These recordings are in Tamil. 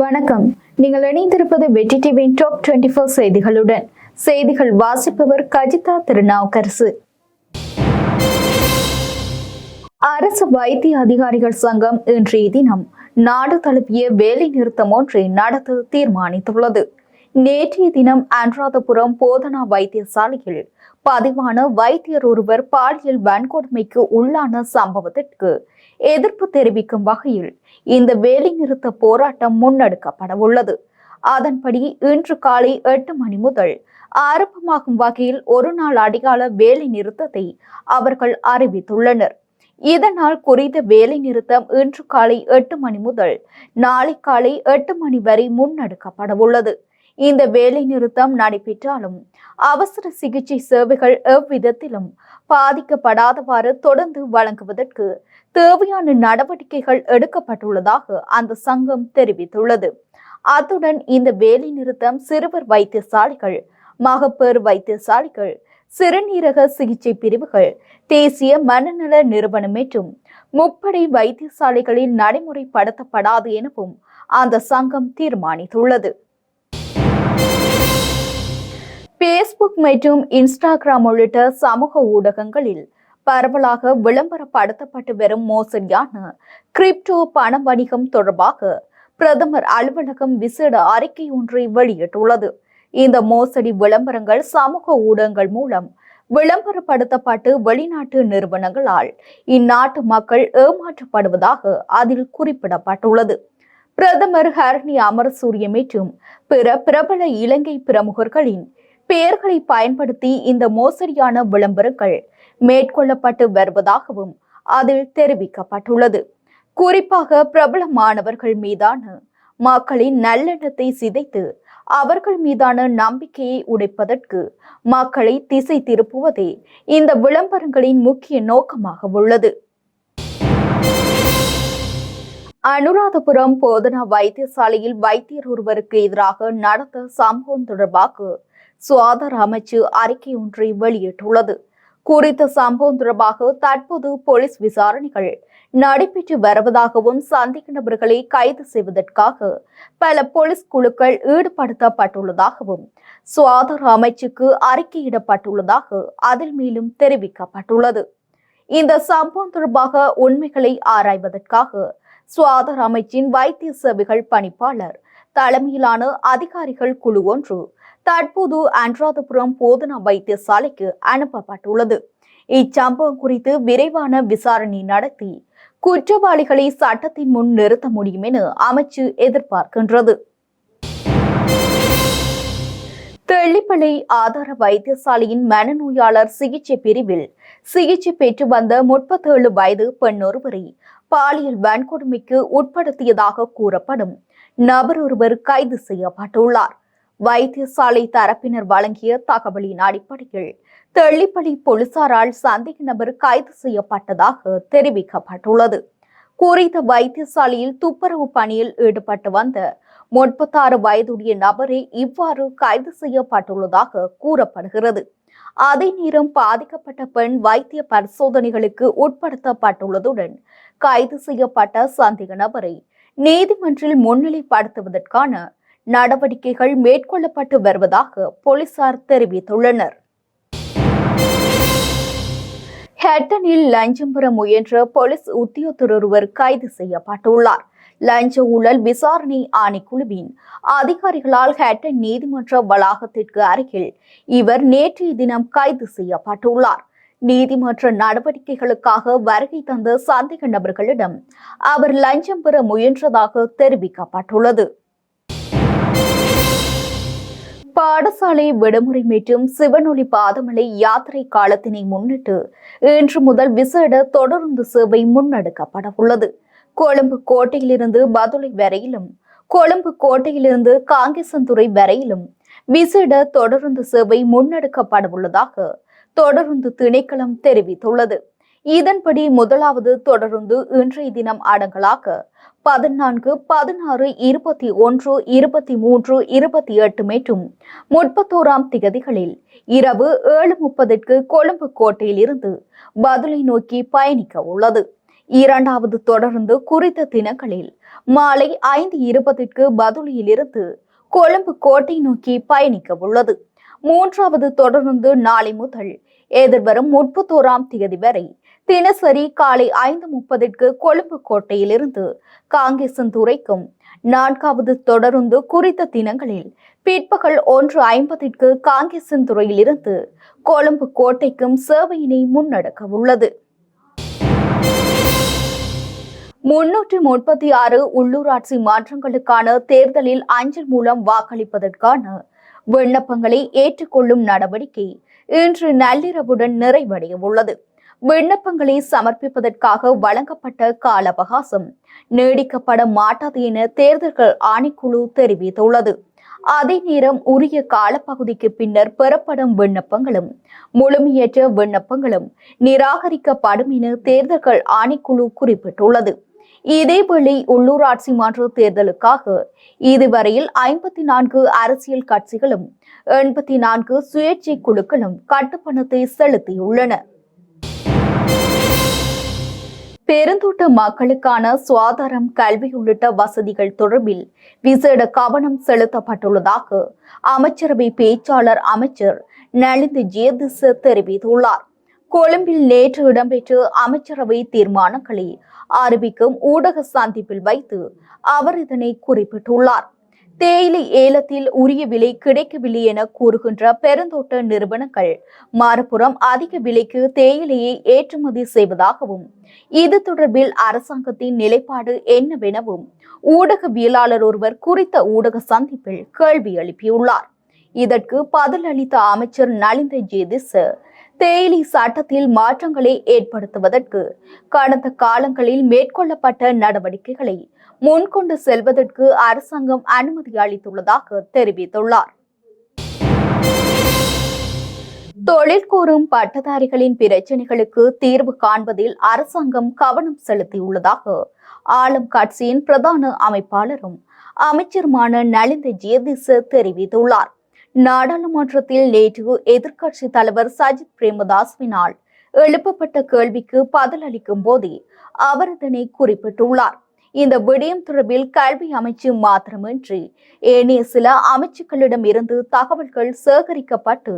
வணக்கம். நீங்கள் இணைந்திருப்பது வெற்றி டிவியின் டாப் டுவெண்ட்டி ஃபோர் செய்திகளுடன். செய்திகள் வாசிப்பவர் கஜிதா திருநாவுக்கரசு. அரசு வைத்திய அதிகாரிகள் சங்கம் இன்றைய தினம் நாடு தழுவிய வேலை நிறுத்தம் ஒன்றை நடத்த தீர்மானித்துள்ளது. நேற்றைய தினம் அனுராதபுரம் போதனா வைத்தியசாலையில் பதிவான வைத்தியர் ஒருவர் பாலியல் வன்கொடுமைக்கு உள்ளான சம்பவத்திற்கு எதிர்ப்பு தெரிவிக்கும் வகையில் இந்த வேலைநிறுத்த போராட்டம் முன்னெடுக்கப்பட உள்ளது அதன்படி இன்று காலை எட்டு மணி முதல் ஆரம்பமாகும் வகையில் ஒரு நாள் அடிகால வேலை நிறுத்தத்தை அவர்கள் அறிவித்துள்ளனர். இதனால் குறித்த வேலை நிறுத்தம் இன்று காலை எட்டு மணி முதல் நாளை காலை எட்டு மணி வரை முன்னெடுக்கப்பட உள்ளது இந்த வேலை நிறுத்தம் நடைபெற்றாலும் அவசர சிகிச்சை சேவைகள் எவ்விதத்திலும் பாதிக்கப்படாதவாறு தொடர்ந்து வழங்குவதற்கு தேவையான நடவடிக்கைகள் எடுக்கப்பட்டுள்ளதாக அந்த சங்கம் தெரிவித்துள்ளது. அத்துடன் இந்த வேலை நிறுத்தம் சிறுவர் வைத்தியசாலைகள் மகப்பேறு வைத்தியசாலைகள் சிறுநீரக சிகிச்சை பிரிவுகள் தேசிய மனநல நிறுவனம் மற்றும் முப்படை வைத்தியசாலைகளில் நடைமுறைப்படுத்தப்படாது எனவும் அந்த சங்கம் தீர்மானித்துள்ளது. பேஸ்புக் மற்றும் இன்ஸ்டாகிராம் உள்ளிட்ட சமூக ஊடகங்களில் பரவலாக விளம்பரப்படுத்தப்பட்டு வரும் மோசடியான கிரிப்டோ பண வணிகம் தொடர்பாக பிரதமர் அலுவலகம் விசேட அறிக்கை ஒன்றை வெளியிட்டுள்ளது. இந்த மோசடி விளம்பரங்கள் சமூக ஊடகங்கள் மூலம் விளம்பரப்படுத்தப்பட்டு வெளிநாட்டு நிறுவனங்களால் இந்நாட்டு மக்கள் ஏமாற்றப்படுவதாக அதில் குறிப்பிடப்பட்டுள்ளது. பிரதமர் ஹரணி அமரசூரிய மற்றும் பிற பிரபல இலங்கை பிரமுகர்களின் பெயர்களை பயன்படுத்தி இந்த மோசடியான விளம்பரங்கள் மேற்கொள்ளப்பட்டு வருவதாகவும் அதில் தெரிவிக்கப்பட்டுள்ளது. குறிப்பாக பிரபல மாணவர்கள் மீதான மக்களின் நல்லெண்ணத்தை சிதைத்து அவர்கள் மீதான நம்பிக்கையை உடைப்பதற்கு மக்களை திசை திருப்புவதே இந்த விளம்பரங்களின் முக்கிய நோக்கமாக உள்ளது. அனுராதபுரம் போதனா வைத்தியசாலையில் வைத்தியர் ஒருவருக்கு எதிராக நடந்த சம்பவம் தொடர்பாக சுகாதார அமைச்சு அறிக்கை ஒன்றை வெளியிட்டுள்ளது. குறித்த சம்பவம் தொடர்பாக தற்போது போலீஸ் விசாரணைகள் நடைபெற்று வருவதாகவும் சந்தேக நபர்களை கைது செய்வதற்காக பல போலீஸ் குழுக்கள் ஈடுபடுத்தப்பட்டுள்ளதாகவும் சுகாதார அமைச்சுக்கு அறிக்கையிடப்பட்டுள்ளதாக அதில் மேலும் தெரிவிக்கப்பட்டுள்ளது. இந்த சம்பவம் தொடர்பாக உண்மைகளை ஆராய்வதற்காக சுகாதார அமைச்சின் வைத்திய சேவைகள் பணிப்பாளர் தலைமையிலான அதிகாரிகள் குழு ஒன்று தற்போது அன்றாதபுரம் போதனா வைத்தியசாலைக்கு அனுப்பப்பட்டுள்ளது. இச்சம்பவம் குறித்து விரைவான விசாரணை நடத்தி குற்றவாளிகளை சட்டத்தின் முன் நிறுத்த முடியும் என அமைச்சு எதிர்பார்க்கின்றது. தெள்ளிப்பளை ஆதார வைத்தியசாலையின் மனநோயாளர் சிகிச்சை பிரிவில் சிகிச்சை பெற்று வந்த முப்பத்தேழு வயது பெண் ஒருவரை பாலியல் வன்கொடுமைக்கு உட்படுத்தியதாக கூறப்படும். நபர் ஒருவர் கைது செய்யப்பட்டுள்ளார். வைத்தியசாலை தரப்பினர் வழங்கிய தகவலின் அடிப்படையில் தெள்ளிப்பள்ளி போலீசாரால் சந்தேக நபர் கைது செய்யப்பட்டதாக தெரிவிக்கப்பட்டுள்ளது. குறித்த வைத்தியசாலையில் துப்புரவு பணியில் ஈடுபட்டு வந்த முப்பத்தாறு வயதுடைய நபரே இவ்வாறு கைது செய்யப்பட்டுள்ளதாக கூறப்படுகிறது. அதே நேரம் பாதிக்கப்பட்ட பெண் வைத்திய பரிசோதனைகளுக்கு உட்படுத்தப்பட்டுள்ளதுடன் கைது செய்யப்பட்ட சந்தேக நபரை நீதிமன்றில் முன்னிலைப்படுத்துவதற்கான நடவடிக்கைகள் மேற்கொள்ளப்பட்டு வருவதாக போலீசார் தெரிவித்துள்ளனர். ஹெட்டனில் லஞ்சம் பெற முயன்ற போலீஸ் உத்தியோகத்தர் ஒருவர் கைது செய்யப்பட்டுள்ளார். லஞ்ச ஊழல் விசாரணை ஆணைக்குழுவின் அதிகாரிகளால் ஹெட்டன் நீதிமன்ற வளாகத்திற்கு அருகில் இவர் நேற்றைய தினம் கைது செய்யப்பட்டுள்ளார். நீதிமன்ற நடவடிக்கைகளுக்காக வருகை தந்த சந்தேக நபர்களிடம் அவர் லஞ்சம் பெற முயன்றதாக தெரிவிக்கப்பட்டுள்ளது. பாடசாலை விடுமுறை மற்றும் சிவனொளி பாதமலை யாத்திரை காலத்தினை முன்னிட்டு இன்று முதல் விசேட தொடருந்து சேவை முன்னெடுக்கப்பட உள்ளது. கொழும்பு கோட்டையிலிருந்து பதுளை வரையிலும் கொழும்பு கோட்டையிலிருந்து காங்கேசன்துறை வரையிலும் விசேட தொடருந்து சேவை முன்னெடுக்கப்பட உள்ளதாக தொடருந்து திணைக்களம் தெரிவித்துள்ளது. இதன்படி முதலாவது தொடருந்து இன்றைய தினம் அடங்கலாக பதினான்கு பதினாறு இருபத்தி ஒன்று இருபத்தி மூன்று இருபத்தி எட்டு மற்றும் முப்பத்தோராம் திகதிகளில் இரவு ஏழு முப்பதற்கு கொழும்பு கோட்டையில் இருந்து பதிலை நோக்கி பயணிக்க உள்ளது. இரண்டாவது தொடர்ந்து குறித்த தினங்களில் மாலை ஐந்து இருபதிற்கு பதுளியிலிருந்து கொழும்பு கோட்டை நோக்கி பயணிக்க உள்ளது. மூன்றாவது தொடர்ந்து நாளை முதல் எதிர்வரும் முப்பத்தோராம் தேதி வரை தினசரி காலை ஐந்து முப்பதிற்கு கொழும்பு கோட்டையிலிருந்து காங்கேசன்துறைக்கும் நான்காவது தொடருந்து குறித்த தினங்களில் பிற்பகல் ஒன்று ஐம்பதிற்கு காங்கேசன்துறையிலிருந்து கொழும்பு கோட்டைக்கும் சேவையினை முன்னெடுக்க உள்ளது. முன்னூற்று முப்பத்தி ஆறு உள்ளூராட்சி மாற்றங்களுக்கான தேர்தலில் அஞ்சல் மூலம் வாக்களிப்பதற்கான விண்ணப்பங்களை ஏற்றுக்கொள்ளும் நடவடிக்கை இன்று நள்ளிரவுடன் நிறைவடைய உள்ளது. விண்ணப்பங்களை சமர்ப்பிப்பதற்காக வழங்கப்பட்ட கால அவகாசம் நீடிக்கப்பட மாட்டாது என தேர்தல்கள் ஆணைக்குழு தெரிவித்துள்ளது. அதே நேரம் உரிய காலப்பகுதிக்கு பின்னர் பெறப்படும் விண்ணப்பங்களும் முழுமையற்ற விண்ணப்பங்களும் நிராகரிக்கப்படும் என தேர்தல்கள் ஆணைக்குழு குறிப்பிட்டுள்ளது. இதேவேளை உள்ளூராட்சி மன்ற தேர்தலுக்காக இதுவரையில் ஐம்பத்தி நான்கு அரசியல் கட்சிகளும் எண்பத்தி நான்கு சுயேட்சை குழுக்களும் கட்டுப்பணத்தை செலுத்தியுள்ளன. பெருந்தோட்ட மக்களுக்கான சுகாதாரம் கல்வி உள்ளிட்ட வசதிகள் தொடர்பில் விசேட கவனம் செலுத்தப்பட்டுள்ளதாக அமைச்சரவை பேச்சாளர் அமைச்சர் நளிந்த ஜேதிச தெரிவித்துள்ளார். கொழும்பில் நேற்று இடம்பெற்ற அமைச்சரவை தீர்மானங்களை அறிவிக்கும் ஊடக சந்திப்பில் வைத்து அவர் இதனை குறிப்பிட்டுள்ளார். தேயிலை ஏலத்தில் உரிய விலை கிடைக்கவில்லை என கூறுகின்ற பெருந்தோட்ட நிறுவனங்கள் மறுபுறம் அதிக விலைக்கு தேயிலையை ஏற்றுமதி செய்வதாகவும் இது தொடர்பில் அரசாங்கத்தின் நிலைப்பாடு என்னவெனவும் ஊடகவியலாளர் ஒருவர் குறித்த ஊடக சந்திப்பில் கேள்வி எழுப்பியுள்ளார். இதற்கு பதில் அளித்த அமைச்சர் நலிந்த ஜேதிஸ் தேயிலை சட்டத்தில் மாற்றங்களை ஏற்படுத்துவதற்கு கடந்த காலங்களில் மேற்கொள்ளப்பட்ட நடவடிக்கைகளை முன்கொண்டு செல்வதற்கு அரசாங்கம் அனுமதி அளித்துள்ளதாக தெரிவித்துள்ளார். தொழில் கூறும் பட்டதாரிகளின் பிரச்சனைகளுக்கு தீர்வு காண்பதில் அரசாங்கம் கவனம் செலுத்தியுள்ளதாக ஆளும் கட்சியின் பிரதான அமைப்பாளரும் அமைச்சருமான நலிந்த ஜேதிச தெரிவித்துள்ளார். நாடாளுமன்றத்தில் நேற்று எதிர்க்கட்சி தலைவர் சஜித் பிரேமதாஸ்வினால் எழுப்பப்பட்ட கேள்விக்கு பதிலளிக்கும் போதே அவர் இதனை குறிப்பிட்டுள்ளார். இந்த விடயம் தொடர்பில் கல்வி அமைச்சு மாத்திரமின்றி ஏனைய சில அமைச்சுக்களிடம் இருந்து தகவல்கள் சேகரிக்கப்பட்டு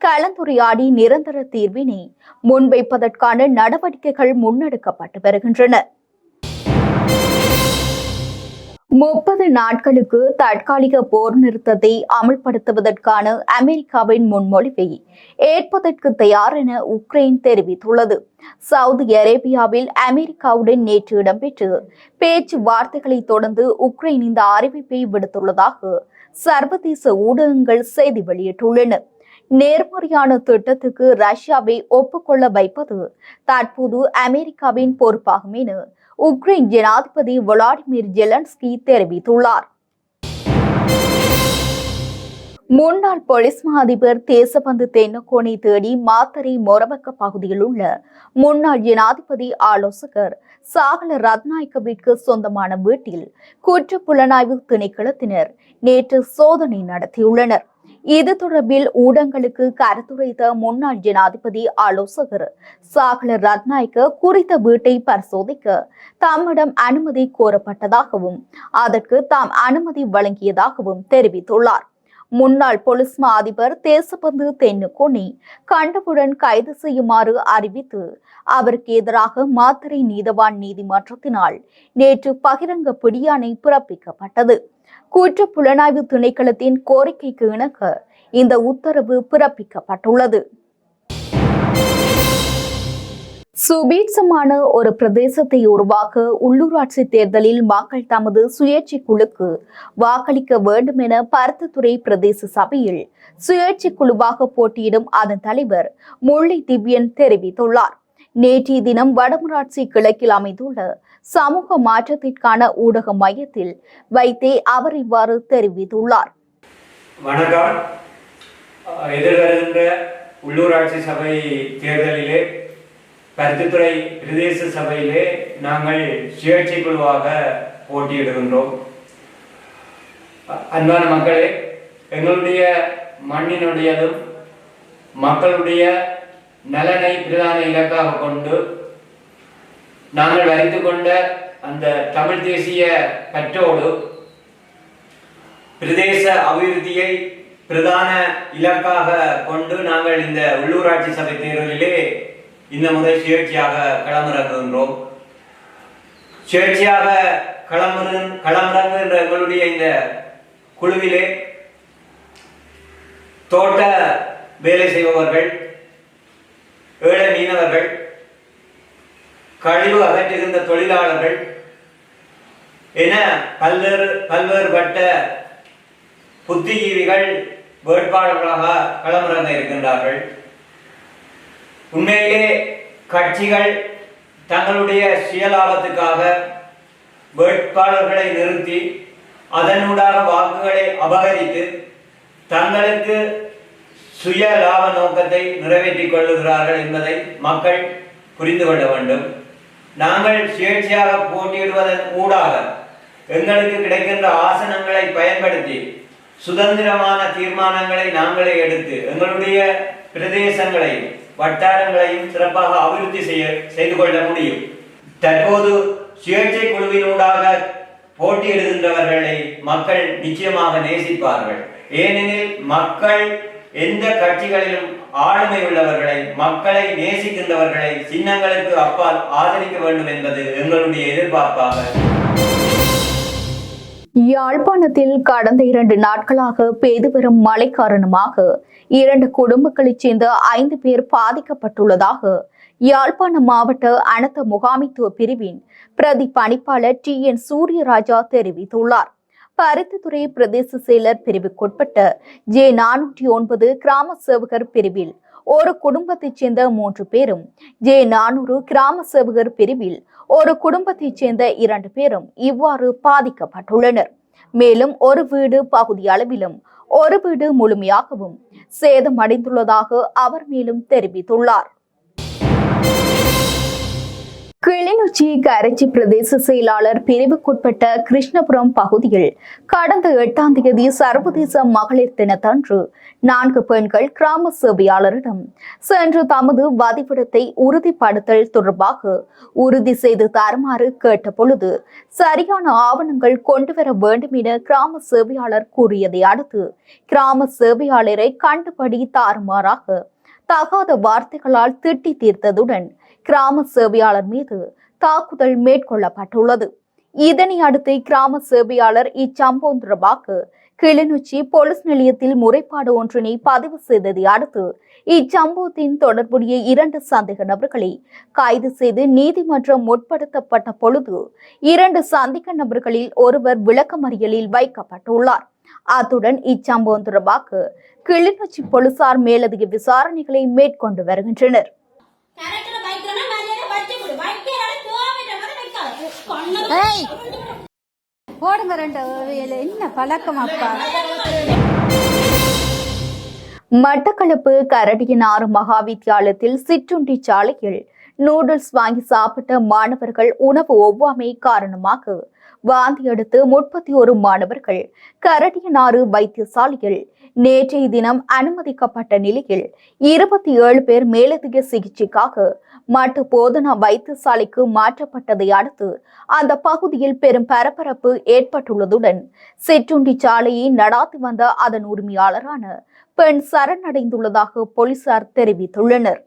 கலந்துரையாடி நிரந்தர தீர்வினை முன்வைப்பதற்கான நடவடிக்கைகள் முன்னெடுக்கப்பட்டு வருகின்றன. முப்பது நாட்களுக்கு தற்காலிக போர் நிறுத்தத்தை அமல்படுத்துவதற்கான அமெரிக்காவின் முன்மொழிவை ஏற்பதற்கு தயார் என உக்ரைன் தெரிவித்துள்ளது. சவுதி அரேபியாவில் அமெரிக்காவுடன் நேற்று இடம்பெற்று பேச்சுவார்த்தைகளை தொடர்ந்து உக்ரைன் இந்த அறிவிப்பை விடுத்துள்ளதாக சர்வதேச ஊடகங்கள் செய்தி வெளியிட்டுள்ளன. நேர்மறையான திட்டத்துக்கு ரஷ்யாவை ஒப்புக்கொள்ள வைப்பது தற்போது அமெரிக்காவின் பொறுப்பாகும் என உக்ரைன் ஜனாதிபதி விளாடிமிர் ஜெலன்ஸ்கி தெரிவித்துள்ளார். முன்னாள் போலீஸ் மா அதிபர் தேசபந்து தென்னக்கோனை தேடி மாத்தரை மொரபக்க பகுதியில் உள்ள முன்னாள் ஜனாதிபதி ஆலோசகர் சாகல ரத்நாயக்க வீட்டுக்கு சொந்தமான வீட்டில் குற்ற புலனாய்வு திணைக்களத்தினர் நேற்று சோதனை நடத்தியுள்ளனர். இது தொடர்பில் ஊடகங்களுக்கு கருத்துரைத்த முன்னாள் ஜனாதிபதி ஆலோசகர் சாகல ரத்நாயக்க குறித்த வீட்டை பரிசோதிக்க தம்மிடம் அனுமதி கோரப்பட்டதாகவும் அதற்கு தாம் அனுமதி வழங்கியதாகவும் தெரிவித்துள்ளார். முன்னாள் போலீஸ் மா அதிபர் தேசபந்து தென்னுகோனி கண்டவுடன் கைது செய்யுமாறு அறிவித்து அவருக்கு எதிராக மாத்திரை நீதவான் நீதிமன்றத்தினால் நேற்று பகிரங்க பிடியாணை பிறப்பிக்கப்பட்டது. குற்ற புலனாய்வு திணைக்களத்தின் கோரிக்கைக்கு இணங்க இந்த உத்தரவு பிறப்பிக்கப்பட்டுள்ளது. சுபீட்சமான ஒரு பிரதேசத்தை உருவாக்க உள்ளூராட்சி தேர்தலில் மக்கள் தமது சுயேட்சை குழுக்கு வாக்களிக்க வேண்டும் என பருத்தத்துறை பிரதேச சபையில் சுயேட்சை குழுவாக போட்டியிடும் அதன் தலைவர் முல்லை திவ்யன் தெரிவித்துள்ளார். நேற்றைய தினம் வடமராட்சி கிழக்கில் அமைந்துள்ள சமூக மாற்றத்திற்கான ஊடக மையத்தில் வைத்தே அவர் இவ்வாறு தெரிவித்துள்ளார். வணக்கம். எதிர்வருகின்ற உள்ளூராட்சி சபை தேர்தலிலே கருத்துத்துறை பிரதேச சபையிலே நாங்கள் சுயேட்சை குழுவாக போட்டியிடுகின்றோம். அன்பான மக்களே எங்களுடைய மண்ணினுடையதும் மக்களுடைய நலனை பிரதான இலக்காக கொண்டு நாங்கள் வரித்து கொண்ட அந்த தமிழ் தேசிய பற்றோடு பிரதேச அபிவிருத்தியை பிரதான இலக்காக கொண்டு நாங்கள் இந்த உள்ளூராட்சி சபை தேர்தலிலே இந்த முறை சுயேட்சையாக களமிறங்குகின்றோம். சுயேட்சையாக களமிறு களமிறங்குகின்ற எங்களுடைய இந்த குழுவிலே தோட்ட வேலை செய்பவர்கள் ஏழை மீனவர்கள் கழிவு அகற்றுகின்ற தொழிலாளர்கள் என பல்வேறு பல்வேறுபட்ட புத்திஜீவிகள் வேட்பாளர்களாக களமிறங்க இருக்கின்றார்கள். உண்மையிலே கட்சிகள் தங்களுடைய சுயலாபத்துக்காக வேட்பாளர்களை நிறுத்தி அதனூடாக வாக்குகளை அபகரித்து தங்களுக்கு சுய லாப நோக்கத்தை நிறைவேற்றிக் கொள்ளுகிறார்கள் என்பதை மக்கள் புரிந்து கொள்ள வேண்டும். நாங்கள் சுயேட்சையாக போட்டியிடுவதன் ஊடாக எங்களுக்கு கிடைக்கின்ற ஆசனங்களை பயன்படுத்தி சுதந்திரமான தீர்மானங்களை நாங்களே எடுத்து எங்களுடைய பிரதேசங்களையும் வட்டாரங்களையும் சிறப்பாக அபிவிருத்தி செய்ய செய்து கொள்ள முடியும். தற்போது சுயேட்சை குழுவினூடாக போட்டியிடுகின்றவர்களை மக்கள் நிச்சயமாக நேசிப்பார்கள். ஏனெனில் மக்கள் எந்த கட்சிகளிலும் ஆளுமை உள்ளவர்களை மக்களை நேசிக்கின்றவர்களை சின்னங்களுக்கு அப்பால் ஆதரிக்க வேண்டும் என்பது எங்களுடைய எதிர்பார்ப்பாக யாழ்ப்பாணத்தில் கடந்த இரண்டு நாட்களாக பெய்து வரும் மழை காரணமாக இரண்டு குடும்பங்களைச் சேர்ந்த ஐந்து பேர் பாதிக்கப்பட்டுள்ளதாக யாழ்ப்பாண மாவட்ட அனத்த முகாமைத்துவ பிரிவின் பிரதி பணிப்பாளர் டி. என். சூரியராஜா தெரிவித்துள்ளார். பருத்தித்துறை பிரதேச செயலர் பிரிவுக்குட்பட்ட ஜே நானூற்றி ஒன்பது கிராம சேவகர் பிரிவில் ஒரு குடும்பத்தைச் சேர்ந்த மூன்று பேரும் ஜே நானூறு கிராம சேவகர் பிரிவில் ஒரு குடும்பத்தைச் சேர்ந்த இரண்டு பேரும் இவ்வாறு பாதிக்கப்பட்டுள்ளனர். மேலும் ஒரு வீடு பகுதி அளவிலும் ஒரு வீடு முழுமையாகவும் சேதமடைந்துள்ளதாக அவர் மேலும் தெரிவித்துள்ளார். கிளிநொச்சி கரைச்சி பிரதேச செயலாளர் பிரிவுக்குட்பட்ட கிருஷ்ணபுரம் பகுதியில் கடந்த எட்டாம் தேதி சர்வதேச மகளிர் தினத்தன்று நான்கு பெண்கள் கிராம சேவையாளரிடம் சென்று தமது வதிவிடத்தை உறுதிப்படுத்தல் தொடர்பாக உறுதி செய்து தருமாறு கேட்ட பொழுது சரியான ஆவணங்கள் கொண்டுவர வேண்டும் என கிராம சேவையாளர் கூறியதை அடுத்து கிராம சேவையாளரை கண்டுபடி தாறுமாறாக தகாத வார்த்தைகளால் திட்டி தீர்த்ததுடன் கிராம சேவையாளர் மீது தாக்குதல் மேற்கொள்ளப்பட்டுள்ளது. இதனை அடுத்து கிராம சேவையாளர் இச்சம்பவம் தொடர்பாக கிளிநொச்சி போலீஸ் நிலையத்தில் முறைப்பாடு ஒன்றினை பதிவு செய்ததை அடுத்து இச்சம்பவத்தின் தொடர்புடைய இரண்டு சந்தேக நபர்களை கைது செய்து நீதிமன்றம் முற்படுத்தப்பட்ட பொழுது இரண்டு சந்தேக நபர்களில் ஒருவர் விளக்கமறியலில் வைக்கப்பட்டுள்ளார். அத்துடன் இச்சம்பவம் தொடர்பாக கிளிநொச்சி போலீசார் மேலதிக விசாரணைகளை மேற்கொண்டு வருகின்றனர். போடுங்க ரெண்டு. என்ன பழக்கம் அப்பா மட்டக்களப்பு கரடியனாறு மகாவித்தியாலயத்தில் சிற்றுண்டி சாலையில் நூடுல்ஸ் வாங்கி சாப்பிட்ட மாணவர்கள் உணவு ஒவ்வாமை காரணமாக வாந்தி எடுத்து முப்பத்தி ஒரு மாணவர்கள் கரடியனாறு வைத்தியசாலையில் நேற்றைய தினம் அனுமதிக்கப்பட்ட நிலையில் இருபத்தி ஏழு பேர் மேலதிக சிகிச்சைக்காக மட்டு போதனா வைத்தியசாலைக்கு மாற்றப்பட்டதை அடுத்து அந்த பகுதியில் பெரும் பரபரப்பு ஏற்பட்டுள்ளதுடன் சிற்றுண்டி சாலையை நடாத்தி வந்த அதன் உரிமையாளரான பெண் சரணடைந்துள்ளதாக போலீசார் தெரிவித்துள்ளனர்.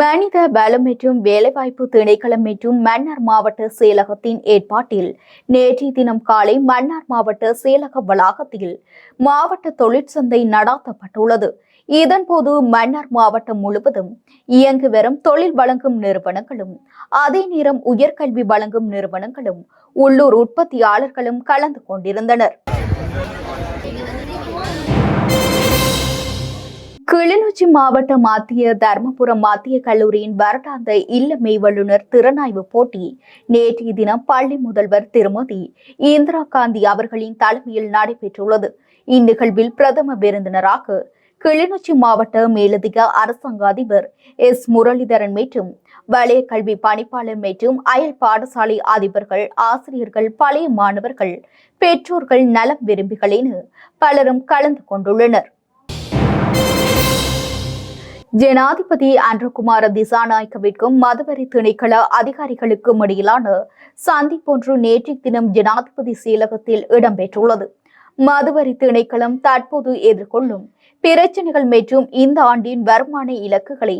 மனித வளம் மற்றும் வேலைவாய்ப்பு திணைக்களம் மற்றும் மன்னார் மாவட்ட செயலகத்தின் ஏற்பாட்டில் நேற்றைய தினம் காலை மன்னார் மாவட்ட செயலக வளாகத்தில் மாவட்ட தொழிற்சந்தை நடாத்தப்பட்டுள்ளது. இதன்போது மன்னார் மாவட்டம் முழுவதும் இயங்கி வரும் தொழில் வழங்கும் நிறுவனங்களும் அதே நேரம் உயர்கல்வி வழங்கும் நிறுவனங்களும் உள்ளூர் உற்பத்தியாளர்களும் கலந்து கொண்டிருந்தனர். கிளிநொச்சி மாவட்ட மத்திய தர்மபுரம் மத்திய கல்லூரியின் வருடாந்த இல்ல மெய்வல்லுநர் திறனாய்வு போட்டி நேற்றைய தினம் பள்ளி முதல்வர் திருமதி இந்திரா காந்தி அவர்களின் தலைமையில் நடைபெற்றுள்ளது. இந்நிகழ்வில் பிரதம விருந்தினராக கிளிநொச்சி மாவட்ட மேலதிக அரசாங்க அதிபர் எஸ். முரளிதரன் மற்றும் வலய கல்வி பணிப்பாளர் மற்றும் அயல் பாடசாலை அதிபர்கள் ஆசிரியர்கள் பழைய மாணவர்கள் பெற்றோர்கள் நலம் விரும்பிகள் என பலரும் கலந்து கொண்டுள்ளனர். ஜனாதிபதி அன்றகுமார திசாநாயக்கவிற்கும் மதுவரி திணைக்கள அதிகாரிகளுக்கும் இடையிலான சந்திப்பொன்று நேற்றைய தினம் ஜனாதிபதி செயலகத்தில் இடம்பெற்றுள்ளது. மதுவரி திணைக்களம் தற்போது எதிர்கொள்ளும் பிரச்சனைகள் மற்றும் இந்த ஆண்டின் வருமான இலக்குகளை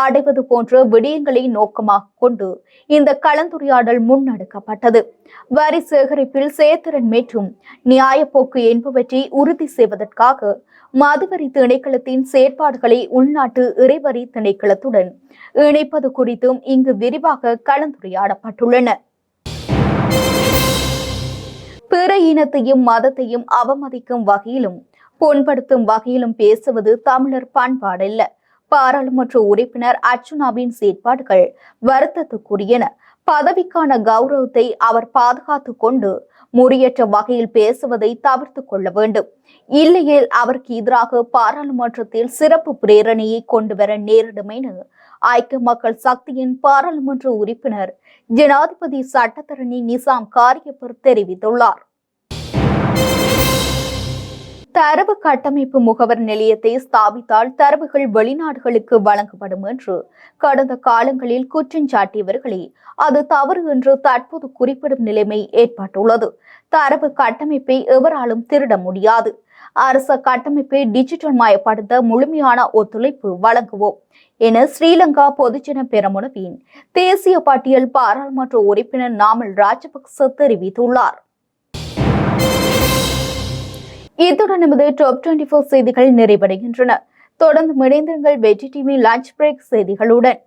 அடைவது போன்ற விடயங்களை நோக்கமாக கொண்டு இந்த கலந்துரையாடல் முன்னெடுக்கப்பட்டது. வரி சேகரிப்பில் செயற்திறன் மற்றும் நியாயப்போக்கு என்பவற்றை உறுதி செய்வதற்காக மதுவரி திணைக்களத்தின் செயற்பாடுகளை உள்நாட்டு இறைவரி திணைக்களத்துடன் இணைப்பது குறித்தும் இங்கு விரிவாக கலந்துரையாடப்பட்டுள்ளன. பிற இனத்தையும் மதத்தையும் அவமதிக்கும் வகையிலும் புண்படுத்தும் வகையிலும் பேசுவது தமிழர் பண்பாடல்ல. பாராளுமன்ற உறுப்பினர் அர்ச்சுனாவின் செயற்பாடுகள் வருத்தத்துக்குரியன. பதவிக்கான கௌரவத்தை அவர் பாதுகாத்துக் கொண்டு முறையற்ற வகையில் பேசுவதை தவிர்த்து கொள்ள வேண்டும். இல்லையேல் அவருக்கு எதிராக பாராளுமன்றத்தில் சிறப்பு பிரேரணையை கொண்டு வர நேரிடும் என ஐக்கிய மக்கள் சக்தியின் பாராளுமன்ற உறுப்பினர் ஜனாதிபதி சட்டத்தரணி நிசாம் காரியப்பர் தெரிவித்துள்ளார். தரவு கட்டமைப்பு முகவர் நிலையத்தை ஸ்தாபித்தால் தரவுகள் வெளிநாடுகளுக்கு வழங்கப்படும் என்று கடந்த காலங்களில் குற்றஞ்சாட்டியவர்களே அது தவறு என்று தற்போது குறிப்பிடும் நிலைமை ஏற்பட்டுள்ளது. தரவு கட்டமைப்பை எவராலும் திருட முடியாது. அரச கட்டமைப்பை டிஜிட்டல் மயப்படுத்த முழுமையான ஒத்துழைப்பு வழங்குவோம் என ஸ்ரீலங்கா பொதுஜன பெரமுனவின் தேசிய பட்டியல் பாராளுமன்ற உறுப்பினர் நாமல் ராஜபக்ச தெரிவித்துள்ளார். இத்துடன் நமது டாப் டுவெண்டி ஃபோர் செய்திகள் நிறைவடைகின்றன. தொடர்ந்து இணைந்திருங்கள் வெற்றி டிவி லஞ்ச் பிரேக் செய்திகளுடன்.